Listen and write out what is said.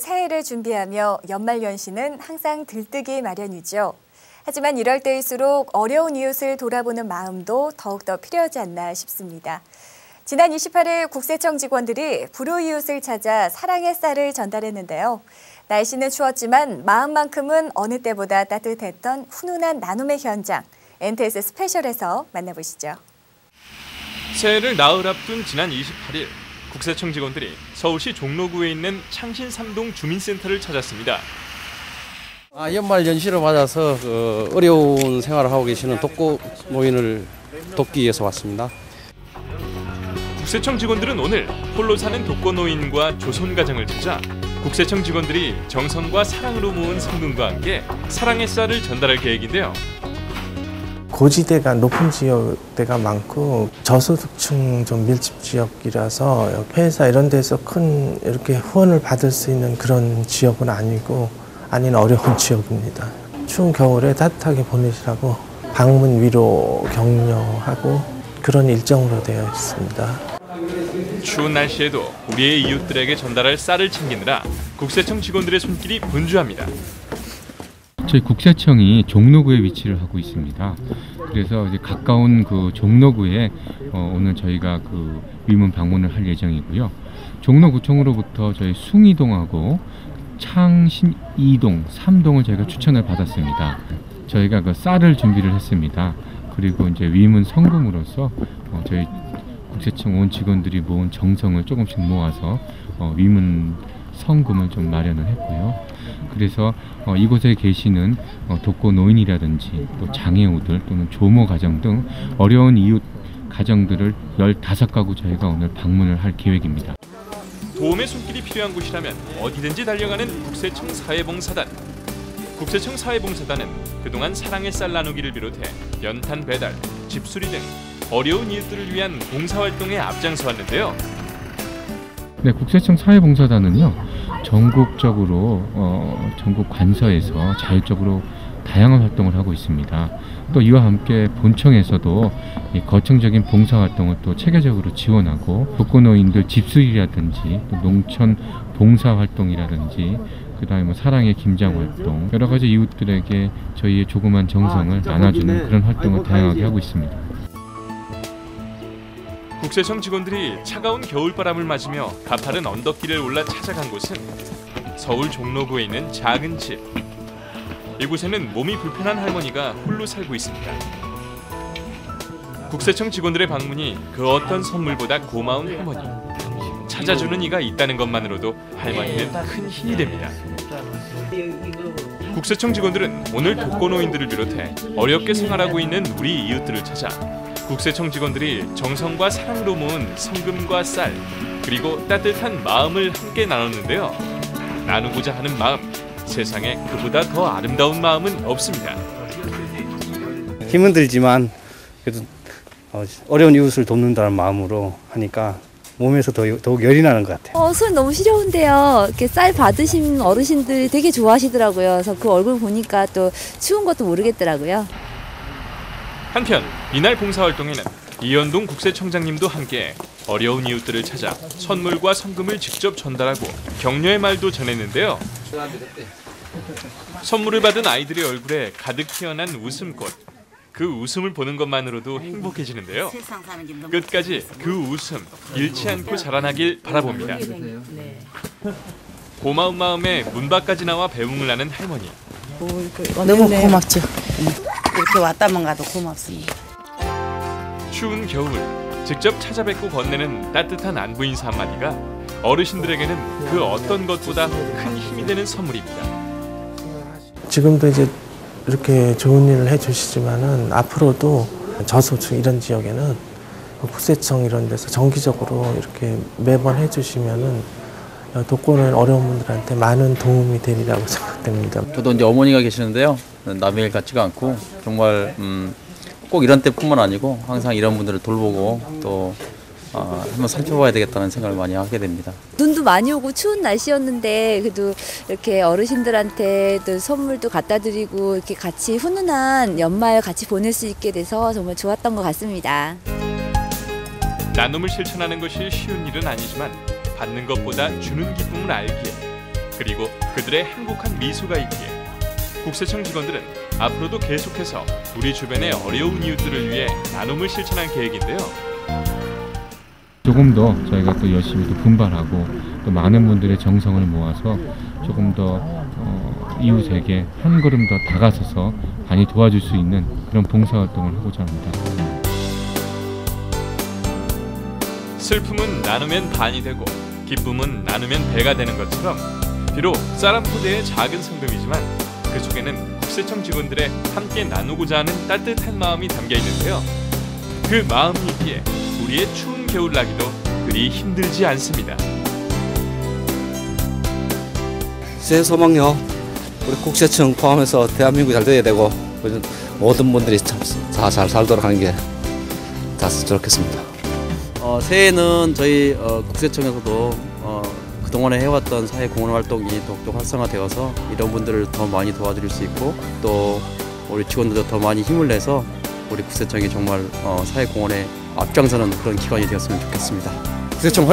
새해를 준비하며 연말연시는 항상 들뜨기 마련이죠. 하지만 이럴 때일수록 어려운 이웃을 돌아보는 마음도 더욱더 필요하지 않나 싶습니다. 지난 28일 국세청 직원들이 불우이웃을 찾아 사랑의 쌀을 전달했는데요. 날씨는 추웠지만 마음만큼은 어느 때보다 따뜻했던 훈훈한 나눔의 현장. NTS 스페셜에서 만나보시죠. 새해를 나흘 앞둔 지난 28일 국세청 직원들이 서울시 종로구에 있는 창신 3동 주민센터를 찾았습니다. 아, 연말 연시를 맞아서 그 어려운 생활을 하고 계시는 독거 노인을 돕기 위해서 왔습니다. 국세청 직원들은 오늘 홀로 사는 독거 노인과 조손 가정을 찾아 국세청 직원들이 정성과 사랑으로 모은 성금과 함께 사랑의 쌀을 전달할 계획인데요. 고지대가 높은 지역대가 많고 저소득층 좀 밀집 지역이라서 회사 이런 데서 큰 이렇게 후원을 받을 수 있는 그런 지역은 아니고 아닌 어려운 지역입니다. 추운 겨울에 따뜻하게 보내시라고 방문 위로 격려하고 그런 일정으로 되어 있습니다. 추운 날씨에도 우리의 이웃들에게 전달할 쌀을 챙기느라 국세청 직원들의 손길이 분주합니다. 저희 국세청이 종로구에 위치를 하고 있습니다. 그래서 이제 가까운 그 종로구에 어, 오늘 저희가 그 위문 방문을 할 예정이고요. 종로구청으로부터 저희 숭이동하고 창신 2동, 3동을 저희가 추천을 받았습니다. 저희가 그 쌀을 준비를 했습니다. 그리고 이제 위문 성금으로서 어, 저희 국세청 온 직원들이 모은 정성을 조금씩 모아서 어, 위문 성금을 좀 마련을 했고요. 그래서 어, 이곳에 계시는 어, 독거 노인이라든지 또 장애우들 또는 조모 가정 등 어려운 이웃 가정들을 15가구 저희가 오늘 방문을 할 계획입니다. 도움의 손길이 필요한 곳이라면 어디든지 달려가는 국세청 사회봉사단. 국세청 사회봉사단은 그동안 사랑의 쌀 나누기를 비롯해 연탄 배달, 집수리 등 어려운 이웃들을 위한 봉사활동에 앞장서왔는데요. 네, 국세청 사회봉사단은요 전국적으로 어, 전국 관서에서 자율적으로 다양한 활동을 하고 있습니다. 또 이와 함께 본청에서도 이 거청적인 봉사 활동을 또 체계적으로 지원하고 독거노인들 집수리라든지 또 농촌 봉사 활동이라든지 그 다음에 뭐 사랑의 김장 활동 여러 가지 이웃들에게 저희의 조그만 정성을 나눠주는 그런 활동을 다양하게 하고 있습니다. 국세청 직원들이 차가운 겨울바람을 맞으며 가파른 언덕길을 올라 찾아간 곳은 서울 종로구에 있는 작은 집. 이곳에는 몸이 불편한 할머니가 홀로 살고 있습니다. 국세청 직원들의 방문이 그 어떤 선물보다 고마운 할머니. 찾아주는 이가 있다는 것만으로도 할머니는 큰 힘이 됩니다. 국세청 직원들은 오늘 독거노인들을 비롯해 어렵게 생활하고 있는 우리 이웃들을 찾아 국세청 직원들이 정성과 사랑으로 모은 성금과 쌀 그리고 따뜻한 마음을 함께 나눴는데요. 나누고자 하는 마음 세상에 그보다 더 아름다운 마음은 없습니다. 힘은 들지만 그래도 어, 어려운 이웃을 돕는다는 마음으로 하니까 몸에서 더, 더욱 열이 나는 것 같아요. 어, 손 너무 시려운데요. 이렇게 쌀 받으신 어르신들이 되게 좋아하시더라고요. 그래서 그 얼굴 보니까 또 추운 것도 모르겠더라고요. 한편 이날 봉사활동에는 이현동 국세청장님도 함께 어려운 이웃들을 찾아 선물과 성금을 직접 전달하고 격려의 말도 전했는데요. 선물을 받은 아이들의 얼굴에 가득 피어난 웃음꽃. 그 웃음을 보는 것만으로도 행복해지는데요. 끝까지 그 웃음 잃지 않고 자라나길 바라봅니다. 고마운 마음에 문 밖까지 나와 배웅을 하는 할머니. 너무 고맙죠. 이렇게 왔다만 가도 고맙습니다. 추운 겨울 직접 찾아뵙고 건네는 따뜻한 안부 인사 한마디가 어르신들에게는 그 어떤 것보다 큰 힘이 되는 선물입니다. 지금도 이제 이렇게 좋은 일을 해주시지만은 앞으로도 저소득 이런 지역에는 국세청 이런 데서 정기적으로 이렇게 매번 해주시면은 독거노인 어려운 분들한테 많은 도움이 되리라고 생각됩니다. 저도 이제 어머니가 계시는데요. 남의 일 같지가 않고 정말 음, 꼭 이런 때뿐만 아니고 항상 이런 분들을 돌보고 또 어, 한번 살펴봐야 되겠다는 생각을 많이 하게 됩니다. 눈도 많이 오고 추운 날씨였는데 그래도 이렇게 어르신들한테 또 선물도 갖다 드리고 이렇게 같이 훈훈한 연말 같이 보낼 수 있게 돼서 정말 좋았던 것 같습니다. 나눔을 실천하는 것이 쉬운 일은 아니지만 받는 것보다 주는 기쁨을 알기에 그리고 그들의 행복한 미소가 있기에 국세청 직원들은 앞으로도 계속해서 우리 주변의 어려운 이웃들을 위해 나눔을 실천할 계획인데요. 조금 더 저희가 또 열심히 또 분발하고 또 많은 분들의 정성을 모아서 조금 더 어, 이웃에게 한 걸음 더 다가서서 많이 도와줄 수 있는 그런 봉사활동을 하고자 합니다. 슬픔은 나누면 반이 되고 기쁨은 나누면 배가 되는 것처럼 비록 사람포대의 작은 성금이지만 그 속에는 국세청 직원들의 함께 나누고자 하는 따뜻한 마음이 담겨 있는데요. 그 마음이 있기에 우리의 추운 겨울나기도 그리 힘들지 않습니다. 제 소망요. 우리 국세청 포함해서 대한민국이 잘 돼야 되고 모든 분들이 참 다 잘 살도록 하는 게 다 좋겠습니다. 어, 새해에는 저희 어, 국세청에서도 어, 그동안에 해왔던 사회 공헌 활동이 더욱더 활성화되어서 이런 분들을 더 많이 도와드릴 수 있고 또 우리 직원들도 더 많이 힘을 내서 우리 국세청이 정말 어, 사회 공헌에 앞장서는 그런 기관이 되었으면 좋겠습니다. 국세청 화이팅!